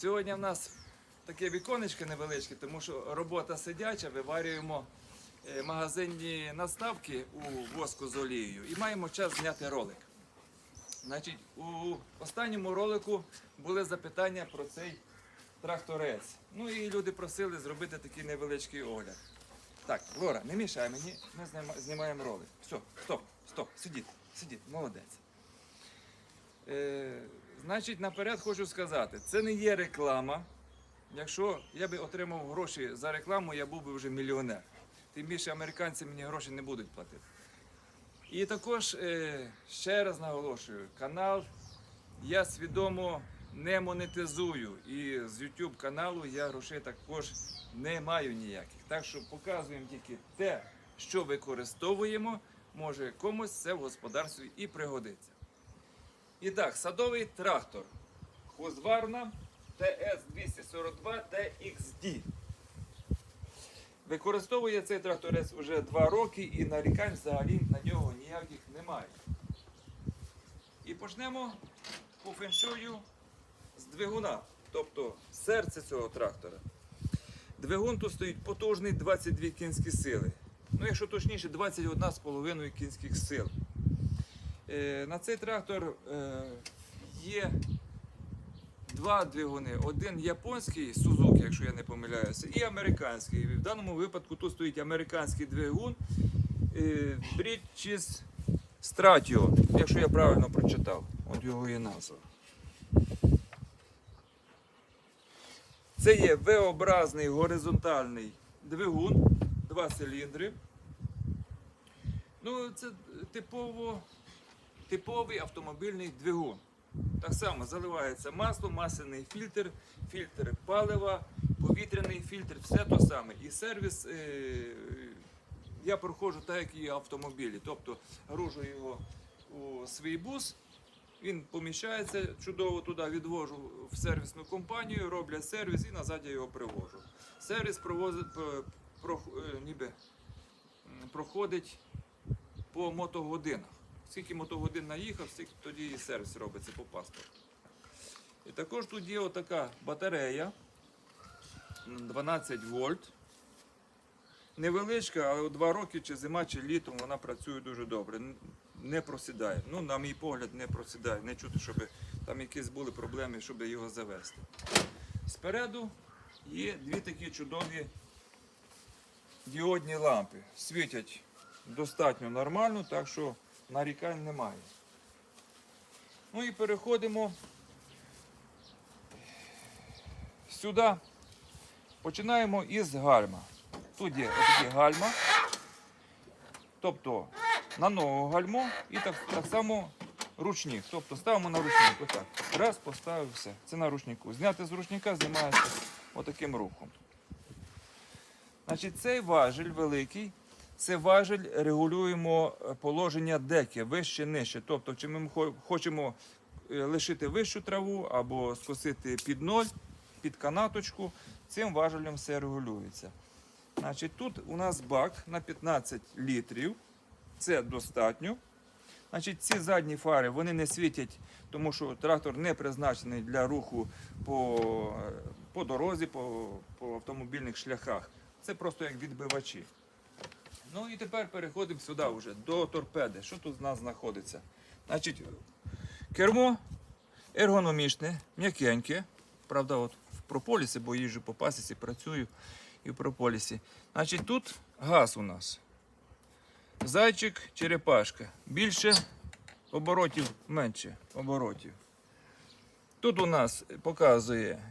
Сьогодні в нас таке віконечко невеличке, тому що робота сидяча, виварюємо е, магазинні наставки у воску з олією і маємо час зняти ролик. Значить, у останньому ролику були запитання про цей тракторець. Ну і люди просили зробити такий невеличкий огляд. Так, Лора, не мішай мені, ми знімаємо ролик. Все, стоп, стоп, сидіть, сидіть, молодець. Е, значить, наперед хочу сказати, це не є реклама. Якщо я би отримав гроші за рекламу, я був би вже мільйонер. Тим більше американці мені гроші не будуть платити. І також е, ще раз наголошую, канал я свідомо не монетизую. І з YouTube каналу я грошей також не маю ніяких. Так що показуємо тільки те, що використовуємо. Може комусь це в господарстві і пригодиться. І так, садовий трактор Husqvarna TS242 TXD. Використовує цей тракторець вже 2 роки і нарікань взагалі на нього ніяких немає. І почнемо по феншую з двигуна, тобто серце цього трактора. Двигун тут стоїть потужний 22 кінські сили. Ну, якщо точніше, 21,5 кінських сил. Е, на цей трактор е, є два двигуни. Один японський Suzuki, якщо я не помиляюся, і американський. В даному випадку тут стоїть американський двигун е, British Stratio, якщо я правильно прочитав. От його є назва. Це є V-образний горизонтальний двигун, два циліндри. Ну, це типово, типовий автомобільний двигун. Так само заливається масло, масляний фільтр, фільтр палива, повітряний фільтр, все то саме. І сервіс е, я проходжу так, як і автомобілі. Тобто гружу його у свій бус, він поміщається чудово туди, відвожу в сервісну компанію, роблять сервіс і назад я його привожу. Сервіс провозить, про, про, е, ніби, проходить по мотогодинах. Скільки мотогодин наїхав, стільки тоді і сервіс робиться по паспорту. І також тут є отака батарея 12 вольт. Невеличка, але у 2 роки, чи зима, чи літом вона працює дуже добре. Не просідає. Ну, на мій погляд, не просідає. Не чути, щоб там якісь були проблеми, щоб його завести. Спереду є дві такі чудові діодні лампи. Світять достатньо нормально, так що нарікань немає. Ну і переходимо сюди. Починаємо із гальма. Тут є такі гальма. Тобто на ногу гальмо і так, так само ручник. Тобто ставимо на ручник. Отак. Раз, поставив все. Це на ручнику. Зняти з ручника знімається отаким рухом. Значить, цей важіль великий, це важіль регулюємо е, положення деки вище, нижче. Тобто, чи ми хочемо е, лишити вищу траву або скосити під ноль, під канаточку, цим важелем все регулюється. Значить, тут у нас бак на 15 літрів. Це достатньо. Значить, ці задні фари вони не світять, тому що трактор не призначений для руху по, е, по дорозі, по, по автомобільних шляхах. Це просто як відбивачі. Ну і тепер переходимо сюди вже до торпеди. Що тут в нас знаходиться? Значить, кермо ергономічне, м'якеньке. Правда, от в прополісі, бо їжджу по пасіці, працюю і в прополісі. Значить, тут газ у нас. Зайчик, черепашка. Більше оборотів, менше оборотів. Тут у нас показує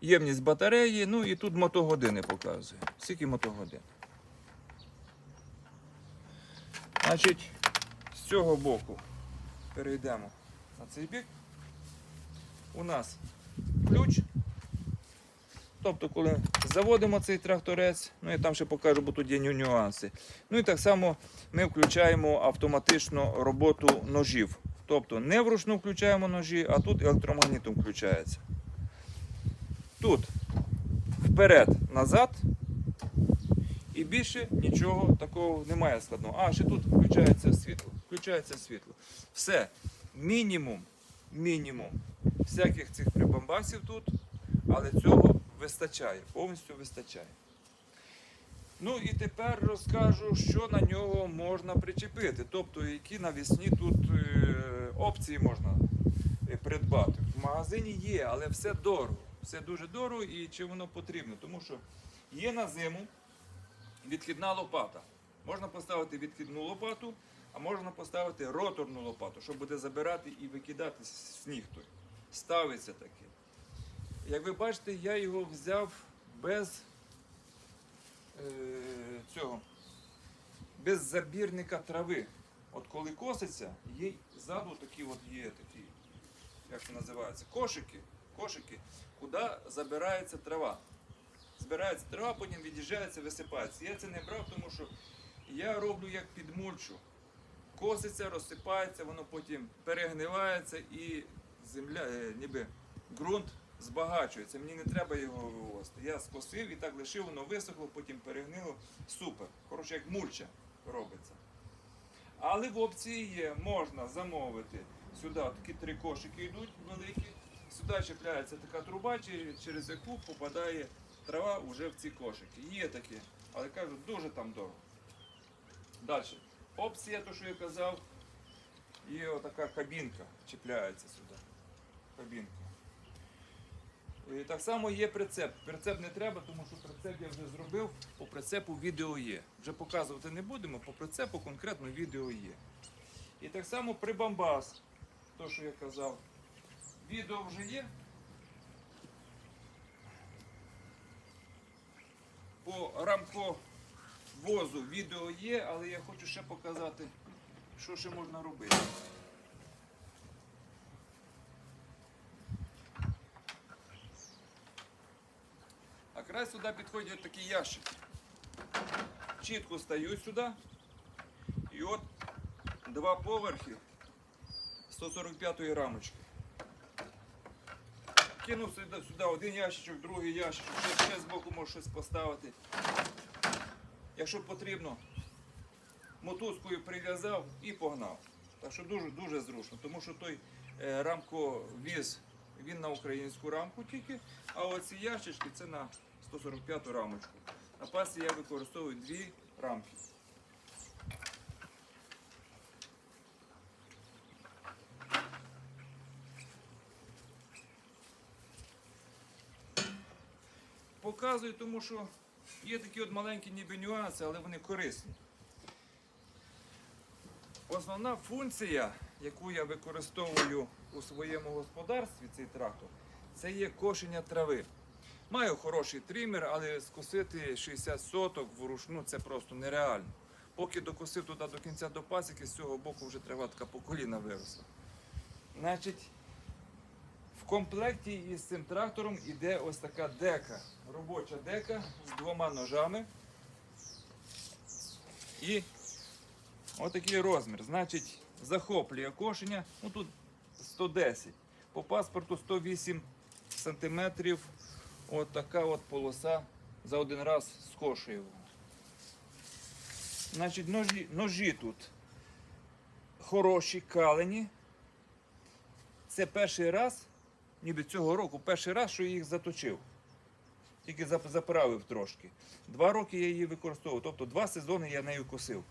ємність батареї, ну і тут мотогодини показує. Скільки мотогодин. Значить, з цього боку перейдемо на цей бік. У нас ключ. Тобто, коли заводимо цей тракторець, ну я там ще покажу, бо тут є нюанси. Ну і так само ми включаємо автоматично роботу ножів. Тобто не вручну включаємо ножі, а тут електромагнітом включається. Тут вперед, назад. І більше нічого такого немає складного. А, ще тут включається світло. Включається світло. Все. Мінімум, мінімум всяких цих прибамбасів тут. Але цього вистачає, повністю вистачає. Ну і тепер розкажу, що на нього можна причепити. Тобто, які навісні тут е, опції можна е, придбати. В магазині є, але все дорого. Все дуже дорого і чи воно потрібно. Тому що є на зиму відхідна лопата. Можна поставити відхідну лопату, а можна поставити роторну лопату, що буде забирати і викидати сніг той. Ставиться таке. Як ви бачите, я його взяв без е, цього, без забірника трави. От коли коситься, є ззаду такі от є такі, як це називається, кошики, кошики, куди забирається трава. Збирається трава, потім від'їжджається, висипається. Я це не брав, тому що я роблю як під мульчу. Коситься, розсипається, воно потім перегнивається і земля, е, ніби ґрунт збагачується. Мені не треба його вивозити. Я скосив і так лишив, воно висохло, потім перегнило. Супер. Коротше, як мульча робиться. Але в опції є, можна замовити. Сюди такі три кошики йдуть великі. Сюди чіпляється така труба, через яку попадає трава вже в ці кошики. Є таке, але кажу, дуже там дорого. Далі. Опція, то що я казав, є отака кабінка, чіпляється сюди. Кабінка. І так само є прицеп. Прицеп не треба, тому що прицеп я вже зробив. По прицепу відео є. Вже показувати не будемо, по прицепу конкретно відео є. І так само прибамбас, то що я казав. Відео вже є. По рамковозу відео є, але я хочу ще показати, що ще можна робити. А край сюди підходять такі ящики. Чітко стають сюди. І от два поверхи 145-ї рамочки. Кинув сюди, сюди один ящичок, другий ящичок, ще, ще з боку можу щось поставити. Якщо потрібно, мотузкою прив'язав і погнав. Так що дуже дуже зручно, тому що той е, рамковіз він на українську рамку тільки, а оці ящички це на 145 рамочку. На пасі я використовую дві рамки. Показую, тому що є такі от маленькі ніби нюанси, але вони корисні. Основна функція, яку я використовую у своєму господарстві, цей трактор, це є кошення трави. Маю хороший тример, але скосити 60 соток вручну це просто нереально. Поки докосив туди до кінця до пасіки, з цього боку вже трава така по коліна виросла. Значить, в комплекті із цим трактором іде ось така дека, робоча дека з двома ножами. І отакий розмір. Значить, захоплює кошення. Ну тут 110. По паспорту 108 сантиметрів. От така от полоса за один раз скошує. Значить, ножі, ножі тут хороші, калені. Це перший раз, ніби цього року, перший раз, що я їх заточив. Тільки заправив трошки. Два роки я її використовував, тобто два сезони я нею косив.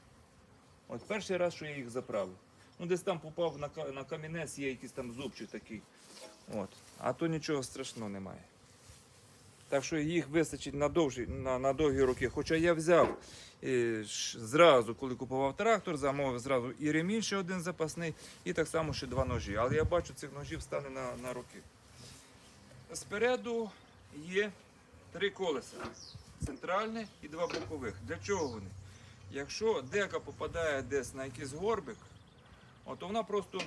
От перший раз, що я їх заправив. Ну, десь там попав на, на камінець, є якийсь там зубчик такий. От. А то нічого страшного немає. Так що їх вистачить на, довші, на, на довгі роки. Хоча я взяв е, ш- зразу, коли купував трактор, замовив зразу і ремінь ще один запасний, і так само ще два ножі. Але я бачу, цих ножів стане на, на роки. Спереду є три колеса: центральне і два бокових. Для чого вони? Якщо дека попадає десь на якийсь горбик, то вона просто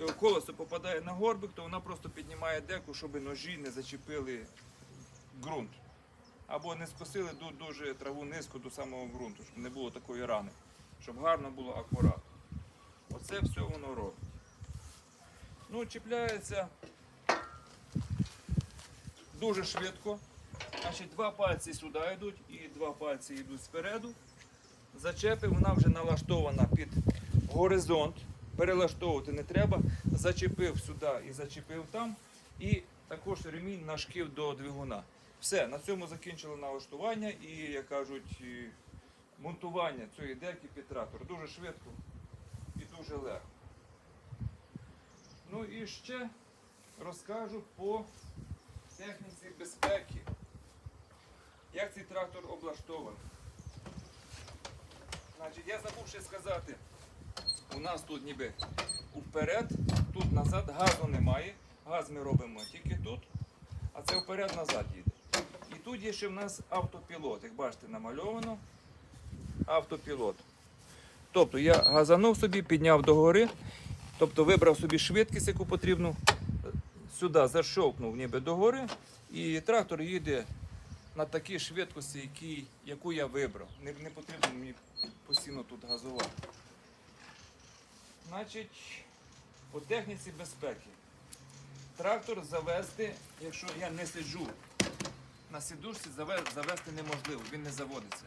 е, колесо попадає на горбик, то вона просто піднімає деку, щоб ножі не зачепили ґрунт. Або не скосили дуже траву низько до самого ґрунту, щоб не було такої рани, щоб гарно було акуратно. Оце все воно робить. Ну, чіпляється дуже швидко. Значить, два пальці сюди йдуть і два пальці йдуть спереду. Зачепи, вона вже налаштована під горизонт. Перелаштовувати не треба. Зачепив сюди і зачепив там. І також ремінь на шків до двигуна. Все, на цьому закінчили налаштування і, як кажуть, монтування цієї деки під трактор. Дуже швидко і дуже легко. Ну і ще розкажу по техніці безпеки. Як цей трактор облаштований. Значить, я забув ще сказати, у нас тут ніби вперед, тут назад газу немає. Газ ми робимо тільки тут, а це вперед-назад їде. І тут є ще в нас автопілот. Як бачите, намальовано автопілот. Тобто я газанув собі, підняв догори, тобто вибрав собі швидкість, яку потрібну, сюди зашовкнув ніби догори, і трактор їде на такій швидкості, які, яку я вибрав. Не, не потрібно мені постійно тут газувати. Значить, по техніці безпеки. Трактор завести, якщо я не сиджу на сідушці, заве- завести неможливо, він не заводиться.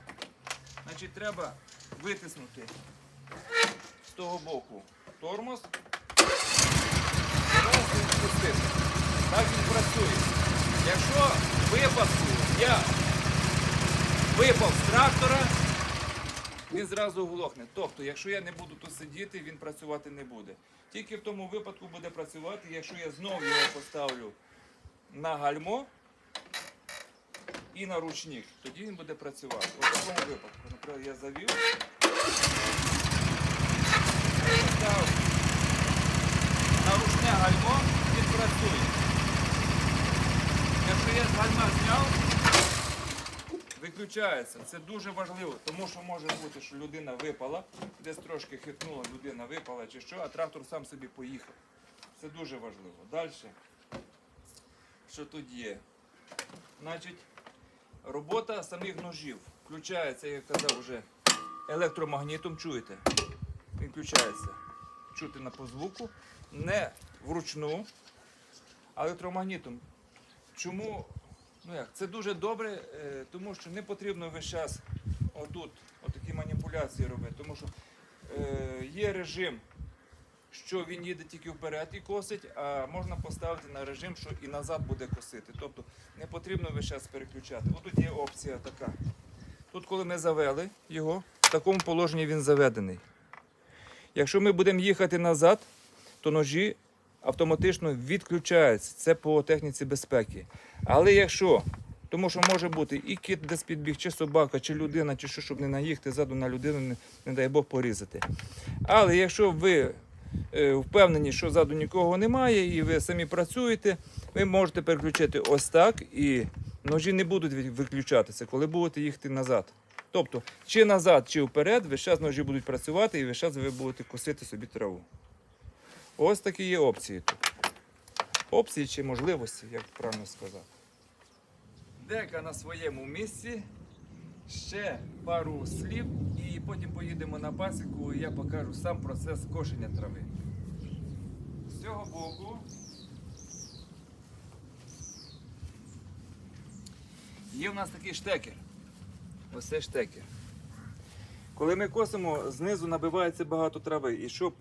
Значить, треба витиснути з того боку тормоз. Завести і спустити. Так він працює. Якщо в випадку я випав з трактора, він зразу глохне. Тобто, якщо я не буду тут сидіти, він працювати не буде. Тільки в тому випадку буде працювати, якщо я знову його поставлю на гальмо і на ручник, тоді він буде працювати. В такому випадку, наприклад, я завів, поставив на ручне гальмо, він працює. Якщо я з гальма зняв, виключається. Це дуже важливо, тому що може бути, що людина випала, десь трошки хитнула, людина випала чи що, а трактор сам собі поїхав. Це дуже важливо. Далі, що тут є? Значить, робота самих ножів включається, як казав, вже електромагнітом, чуєте? Він включається. Чути на позвуку, не вручну, а електромагнітом. Чому Ну як, це дуже добре, е, тому що не потрібно весь час отут отакі маніпуляції робити, тому що е, є режим, що він їде тільки вперед і косить, а можна поставити на режим, що і назад буде косити. Тобто не потрібно весь час переключати. Отут є опція така. Тут, коли ми завели його, в такому положенні він заведений. Якщо ми будемо їхати назад, то ножі автоматично відключаються. Це по техніці безпеки. Але якщо, тому що може бути і кіт десь підбіг, чи собака, чи людина, чи що, щоб не наїхати ззаду на людину, не, не дай Бог порізати. Але якщо ви е, впевнені, що ззаду нікого немає, і ви самі працюєте, ви можете переключити ось так, і ножі не будуть виключатися, коли будете їхати назад. Тобто, чи назад, чи вперед, весь час ножі будуть працювати, і весь час ви будете косити собі траву. Ось такі є опції тут. Опції чи можливості, як правильно сказати. Дека на своєму місці. Ще пару слів і потім поїдемо на пасіку і я покажу сам процес кошення трави. З цього боку є в нас такий штекер. Ось це штекер. Коли ми косимо, знизу набивається багато трави. І щоб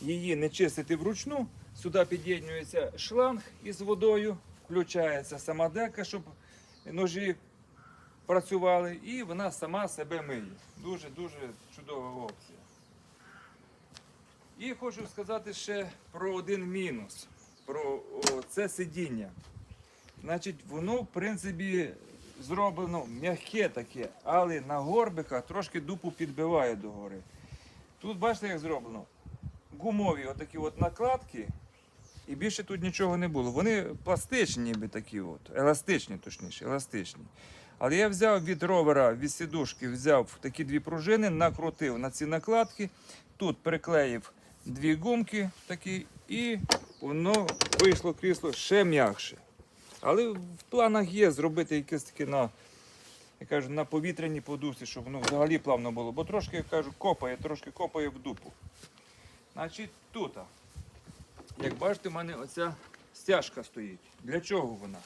її не чистити вручну, сюди під'єднується шланг із водою, включається сама дека, щоб ножі працювали, і вона сама себе миє. Дуже-дуже чудова опція. І хочу сказати ще про один мінус, про це сидіння. Значить, воно, в принципі, зроблено м'яке таке, але на горбиках трошки дупу підбиває догори. Тут бачите, як зроблено? Гумові отакі от накладки, і більше тут нічого не було. Вони пластичні, ніби такі, от, еластичні, точніше, еластичні. Але я взяв від ровера, від сідушки, взяв такі дві пружини, накрутив на ці накладки, тут приклеїв дві гумки такі, і воно вийшло крісло ще м'якше. Але в планах є зробити якесь таке на, я кажу, на повітряній подушці, щоб воно взагалі плавно було. Бо трошки, я кажу, копає, трошки копає в дупу. Значить, тут, як бачите, в мене оця стяжка стоїть. Для чого вона?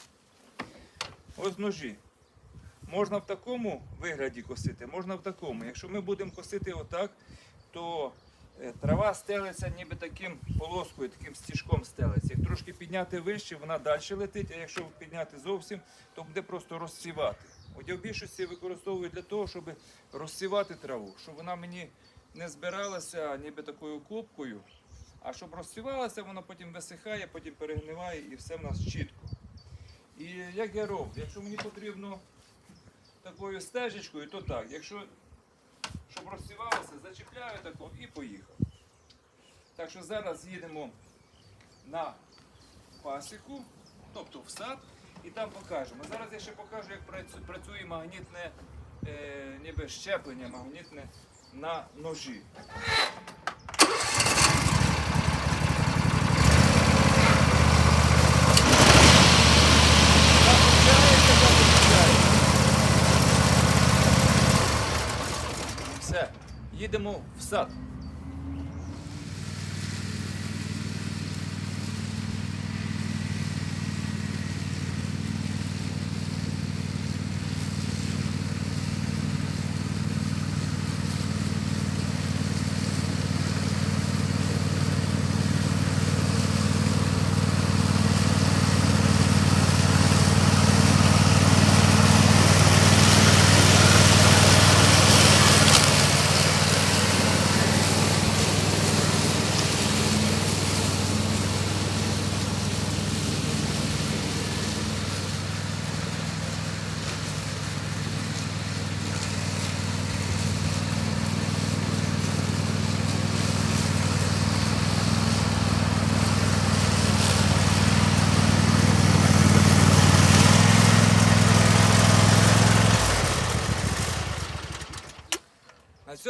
Ось ножі. Можна в такому вигляді косити, можна в такому. Якщо ми будемо косити отак, то Е, Трава стелиться ніби таким полоскою, таким стіжком стелиться. Як трошки підняти вище, вона далі летить, а якщо підняти зовсім, то буде просто розсівати. От я в більшості використовую для того, щоб розсівати траву, щоб вона мені не збиралася ніби такою копкою, а щоб розсівалася, вона потім висихає, потім перегниває і все в нас чітко. І як я роблю, якщо мені потрібно такою стежечкою, то так. Якщо щоб розсівалося, зачіпляю тако і поїхав. Так що зараз їдемо на пасіку, тобто в сад, і там покажемо. Зараз я ще покажу, як працює магнітне е, ніби щеплення магнітне на ножі. Їдемо в сад.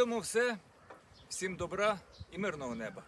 Цьому все. Всім добра і мирного неба.